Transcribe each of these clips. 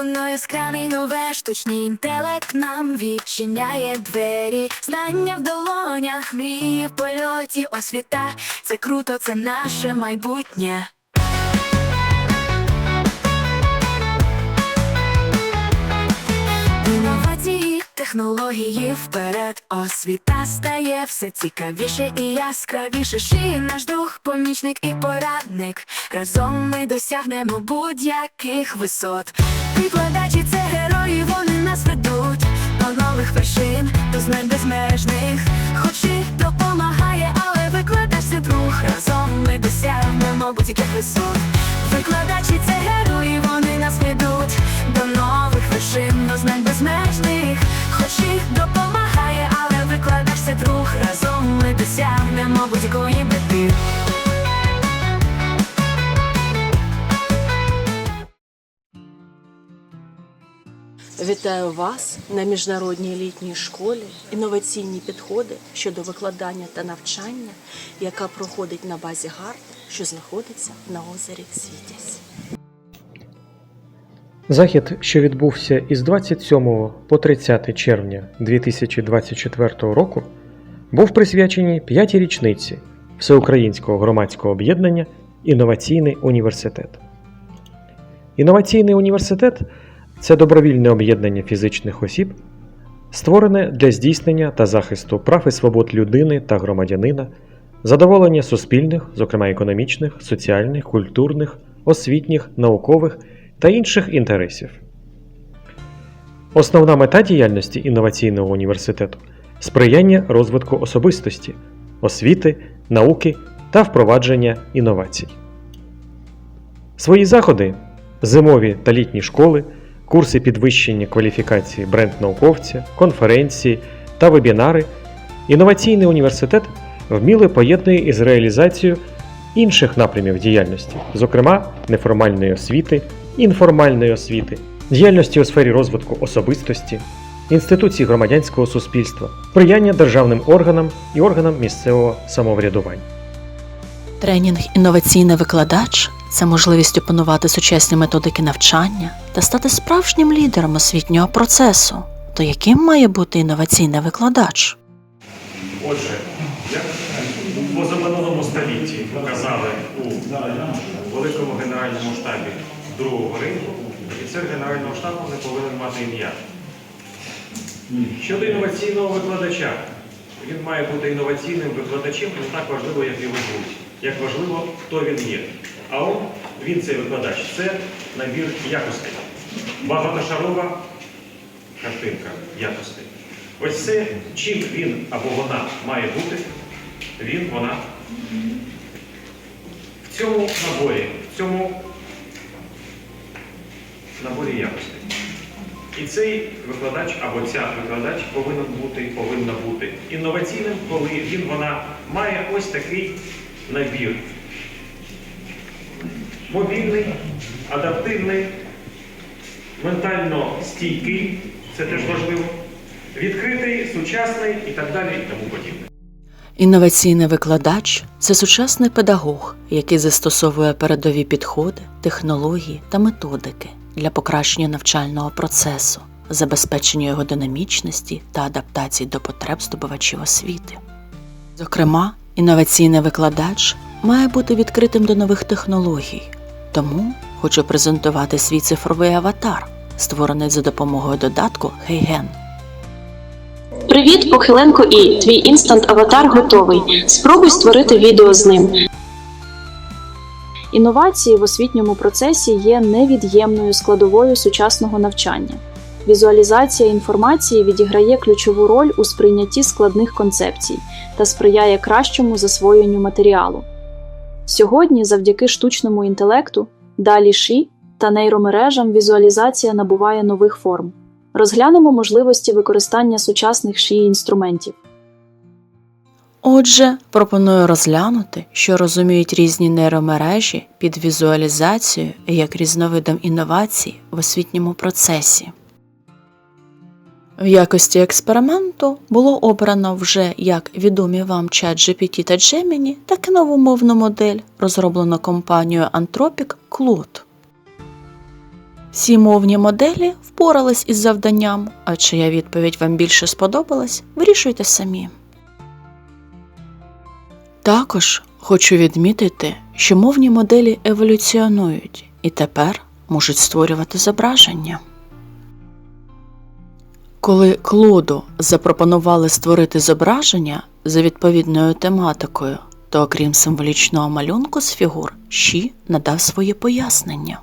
Воно яскравий нове, штучний інтелект нам відчиняє двері. Знання в долонях, мрії в польоті, освіта. Це круто, це наше майбутнє. Технології вперед, освіта стає все цікавіше і яскравіше. Шиє наш дух, помічник і порадник. Разом ми досягнемо будь-яких висот. Викладачі це герої, вони нас ведуть до нових вершин, до знань безмежних. Хоч і допомагає, але викладач це друг. Разом ми досягнемо будь-яких висот. Викладачі досягнемо будь-якої мети. Вітаю вас на міжнародній літній школі інноваційні підходи щодо викладання та навчання, яка проходить на базі ГАРД, що знаходиться на озері Світязь. Захід, що відбувся із 27 по 30 червня 2024 року, був присвячений п'ятій річниці Всеукраїнського громадського об'єднання Інноваційний університет. Інноваційний університет це добровільне об'єднання фізичних осіб, створене для здійснення та захисту прав і свобод людини та громадянина, задоволення суспільних, зокрема економічних, соціальних, культурних, освітніх, наукових та інших інтересів. Основна мета діяльності інноваційного університету сприяння розвитку особистості, освіти, науки та впровадження інновацій. Свої заходи, зимові та літні школи, курси підвищення кваліфікації бренд-науковця, конференції та вебінари, інноваційний університет вміло поєднує із реалізацією інших напрямів діяльності, зокрема неформальної освіти, інформальної освіти, діяльності у сфері розвитку особистості, інституцій громадянського суспільства, сприяння державним органам і органам місцевого самоврядування. Тренінг інноваційний викладач це можливість опанувати сучасні методики навчання та стати справжнім лідером освітнього процесу. То яким має бути інноваційний викладач? Отже, як у позаминулому столітті показали у великому генеральному штабі другого ринку, офіцер генерального штабу не повинен мати ім'я. Щодо інноваційного викладача, він має бути інноваційним викладачем не так важливо, як його звуть, як важливо, хто він є. А он, він цей викладач, це набір якостей. Багатошарова картинка якостей. Ось це, чим він або вона має бути, він, вона. В цьому наборі, в цьому наборі якостей. І цей викладач або ця викладач повинен бути, повинна бути інноваційним, коли він, вона має ось такий набір. Мобільний, адаптивний, ментально стійкий, це теж важливо, відкритий, сучасний і так далі, і тому подібне. Інноваційний викладач це сучасний педагог, який застосовує передові підходи, технології та методики для покращення навчального процесу, забезпечення його динамічності та адаптації до потреб здобувачів освіти. Зокрема, інноваційний викладач має бути відкритим до нових технологій, тому хочу презентувати свій цифровий аватар, створений за допомогою додатку HeyGen. Привіт, Похиленко І. Твій інстант аватар готовий. Спробуй створити відео з ним. Інновації в освітньому процесі є невід'ємною складовою сучасного навчання. Візуалізація інформації відіграє ключову роль у сприйнятті складних концепцій та сприяє кращому засвоєнню матеріалу. Сьогодні, завдяки штучному інтелекту, далі ші та нейромережам візуалізація набуває нових форм. Розглянемо можливості використання сучасних ші інструментів. Отже, пропоную розглянути, що розуміють різні нейромережі під візуалізацією як різновидом інновацій в освітньому процесі. В якості експерименту було обрано вже як відомі вам ChatGPT та Gemini, так і нову мовну модель, розроблену компанією Anthropic Claude. Всі мовні моделі впорались із завданням, а чия відповідь вам більше сподобалась, вирішуйте самі. Також хочу відмітити, що мовні моделі еволюціонують і тепер можуть створювати зображення. Коли Клоду запропонували створити зображення за відповідною тематикою, то окрім символічного малюнку з фігур, Ші надав свої пояснення.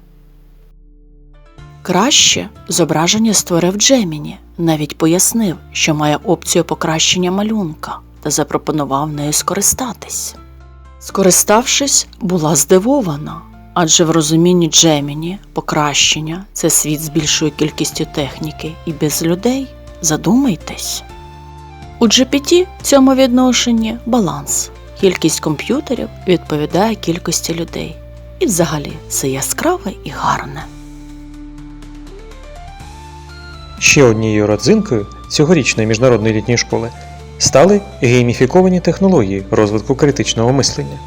Краще зображення створив Джеміні, навіть пояснив, що має опцію покращення малюнка та запропонував нею скористатись. Скориставшись, була здивована, адже в розумінні Джеміні покращення це світ з більшою кількістю техніки і без людей. Задумайтесь. У GPT в цьому відношенні баланс. Кількість комп'ютерів відповідає кількості людей. І взагалі це яскраве і гарне. Ще однією родзинкою цьогорічної міжнародної літньої школи стали гейміфіковані технології розвитку критичного мислення.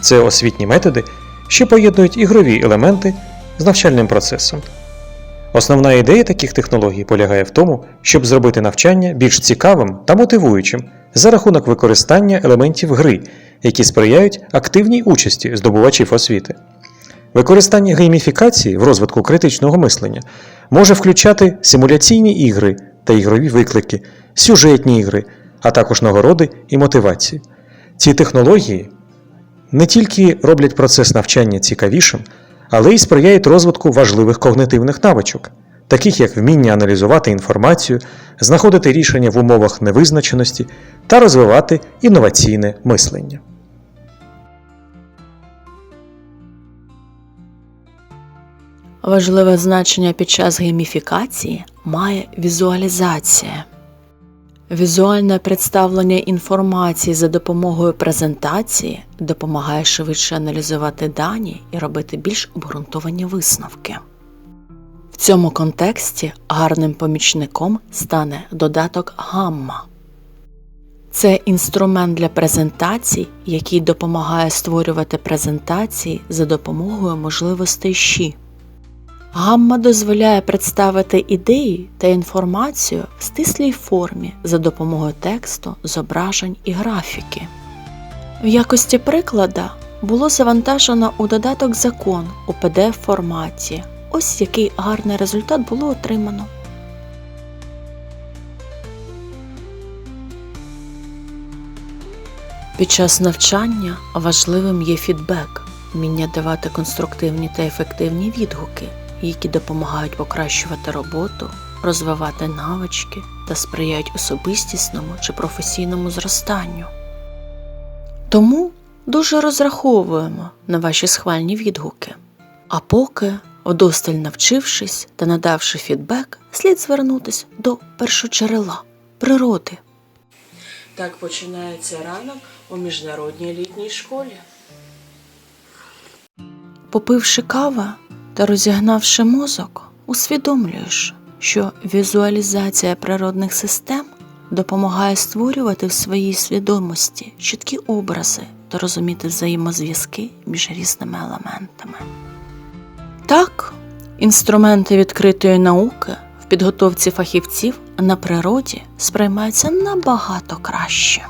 Це освітні методи, що поєднують ігрові елементи з навчальним процесом. Основна ідея таких технологій полягає в тому, щоб зробити навчання більш цікавим та мотивуючим за рахунок використання елементів гри, які сприяють активній участі здобувачів освіти. Використання гейміфікації в розвитку критичного мислення може включати симуляційні ігри та ігрові виклики, сюжетні ігри, а також нагороди і мотивації. Ці технології не тільки роблять процес навчання цікавішим, але й сприяють розвитку важливих когнитивних навичок, таких як вміння аналізувати інформацію, знаходити рішення в умовах невизначеності та розвивати інноваційне мислення. Важливе значення під час гейміфікації має візуалізація. Візуальне представлення інформації за допомогою презентації допомагає швидше аналізувати дані і робити більш обґрунтовані висновки. В цьому контексті гарним помічником стане додаток гамма. Це інструмент для презентацій, який допомагає створювати презентації за допомогою можливостей щі. Гамма дозволяє представити ідеї та інформацію в стислій формі за допомогою тексту, зображень і графіки. В якості приклада було завантажено у додаток закон у pdf форматі. Ось який гарний результат було отримано. Під час навчання важливим є фідбек, вміння давати конструктивні та ефективні відгуки, які допомагають покращувати роботу, розвивати навички та сприяють особистісному чи професійному зростанню. Тому дуже розраховуємо на ваші схвальні відгуки. А поки, вдосталь навчившись та надавши фідбек, слід звернутися до першоджерела природи. Так починається ранок у міжнародній літній школі. Попивши кава та розігнавши мозок, усвідомлюєш, що візуалізація природних систем допомагає створювати в своїй свідомості чіткі образи та розуміти взаємозв'язки між різними елементами. Так, інструменти відкритої науки в підготовці фахівців на природі сприймаються набагато краще.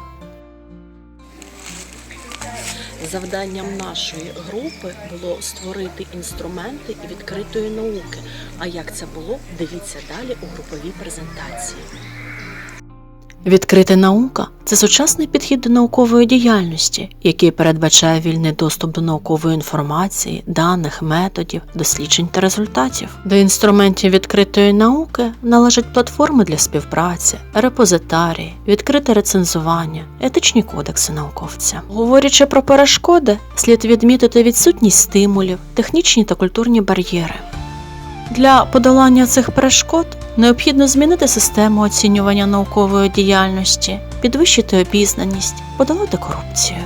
Завданням нашої групи було створити інструменти відкритої науки. А як це було, дивіться далі у груповій презентації. Відкрита наука це сучасний підхід до наукової діяльності, який передбачає вільний доступ до наукової інформації, даних, методів, досліджень та результатів. До інструментів відкритої науки належать платформи для співпраці, репозитарії, відкрите рецензування, етичні кодекси науковця. Говорячи про перешкоди, слід відмітити відсутність стимулів, технічні та культурні бар'єри. Для подолання цих перешкод необхідно змінити систему оцінювання наукової діяльності, підвищити обізнаність, подолати корупцію.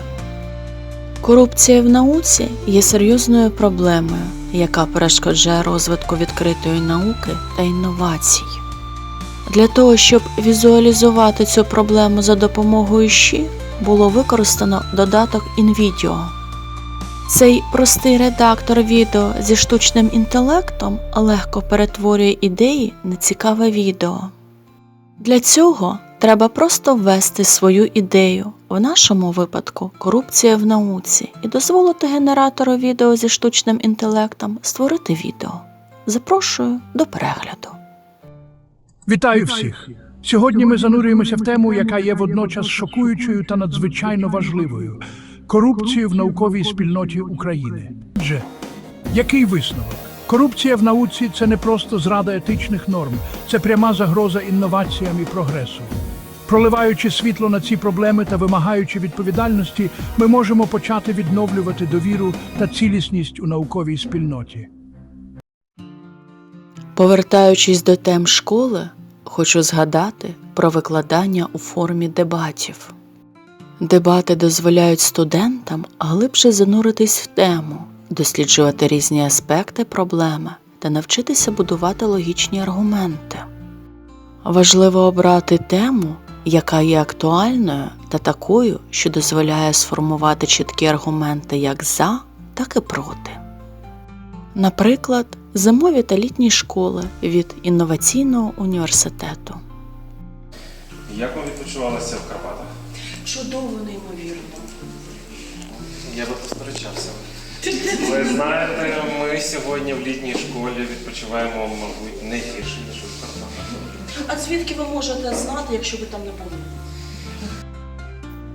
Корупція в науці є серйозною проблемою, яка перешкоджає розвитку відкритої науки та інновацій. Для того, щоб візуалізувати цю проблему за допомогою щі, було використано додаток InVideo. Цей простий редактор відео зі штучним інтелектом легко перетворює ідеї на цікаве відео. Для цього треба просто ввести свою ідею, в нашому випадку корупція в науці, і дозволити генератору відео зі штучним інтелектом створити відео. Запрошую до перегляду. Вітаю всіх! Сьогодні ми занурюємося в тему, яка є водночас шокуючою та надзвичайно важливою корупцію в науковій спільноті України. Отже, який висновок? Корупція в науці це не просто зрада етичних норм, це пряма загроза інноваціям і прогресу. Проливаючи світло на ці проблеми та вимагаючи відповідальності, ми можемо почати відновлювати довіру та цілісність у науковій спільноті. Повертаючись до тем школи, хочу згадати про викладання у формі дебатів. Дебати дозволяють студентам глибше зануритись в тему, досліджувати різні аспекти проблеми та навчитися будувати логічні аргументи. Важливо обрати тему, яка є актуальною та такою, що дозволяє сформувати чіткі аргументи як за, так і проти. Наприклад, зимові та літні школи від інноваційного університету. Як вам відпочивалося в Карпатах? Чудово, неймовірно. Я би посперечався. Ви знаєте, ми сьогодні в літній школі відпочиваємо, мабуть, не гірше, ніж у Карпатах. А звідки ви можете знати, якщо ви там не були?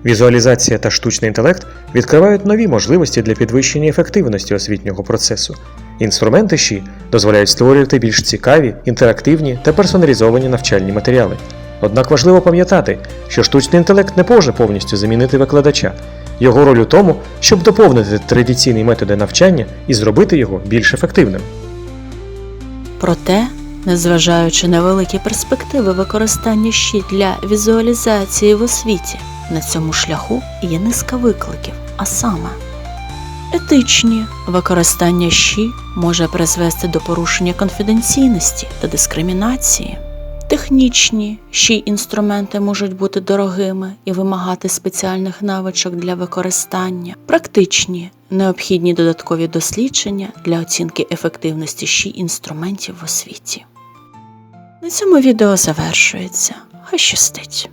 Візуалізація та штучний інтелект відкривають нові можливості для підвищення ефективності освітнього процесу. Інструменти ЩІ дозволяють створювати більш цікаві, інтерактивні та персоналізовані навчальні матеріали. Однак важливо пам'ятати, що штучний інтелект не може повністю замінити викладача. Його роль у тому, щоб доповнити традиційні методи навчання і зробити його більш ефективним. Проте, незважаючи на великі перспективи використання щит для візуалізації в освіті, на цьому шляху є низка викликів, а саме етичні використання щі може призвести до порушення конфіденційності та дискримінації. Технічні щі інструменти можуть бути дорогими і вимагати спеціальних навичок для використання. Практичні необхідні додаткові дослідження для оцінки ефективності щі інструментів в освіті. На цьому відео завершується. Хай щастить!